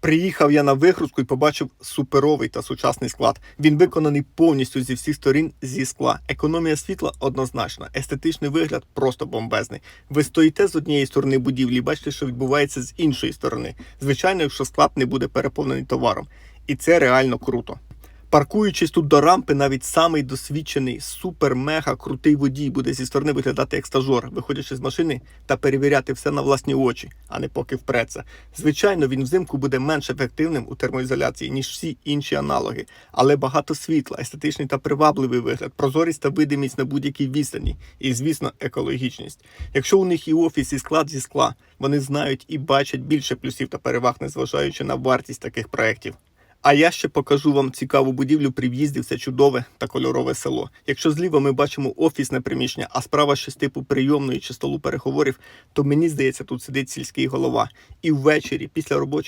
Приїхав я на вигрузку і побачив суперовий та сучасний склад. Він виконаний повністю зі всіх сторін зі скла. Економія світла однозначна, естетичний вигляд просто бомбезний. Ви стоїте з однієї сторони будівлі, бачите, що відбувається з іншої сторони. Звичайно, якщо склад не буде переповнений товаром. І це реально круто. Паркуючись тут до рампи, навіть самий досвідчений супер-мега крутий водій буде зі сторони виглядати як стажор, виходячи з машини та перевіряти все на власні очі, а не поки впреться. Звичайно, він взимку буде менш ефективним у термоізоляції, ніж всі інші аналоги, але багато світла, естетичний та привабливий вигляд, прозорість та видимість на будь-якій відстані, і, звісно, екологічність. Якщо у них і офіс, і склад зі скла, вони знають і бачать більше плюсів та переваг, незважаючи на вартість таких проєктів. А я ще покажу вам цікаву будівлю при в'їзді в це чудове та кольорове село. Якщо зліва ми бачимо офісне приміщення, а справа щось типу прийомної чи столу переговорів, то мені здається, тут сидить сільський голова. І ввечері, після робочого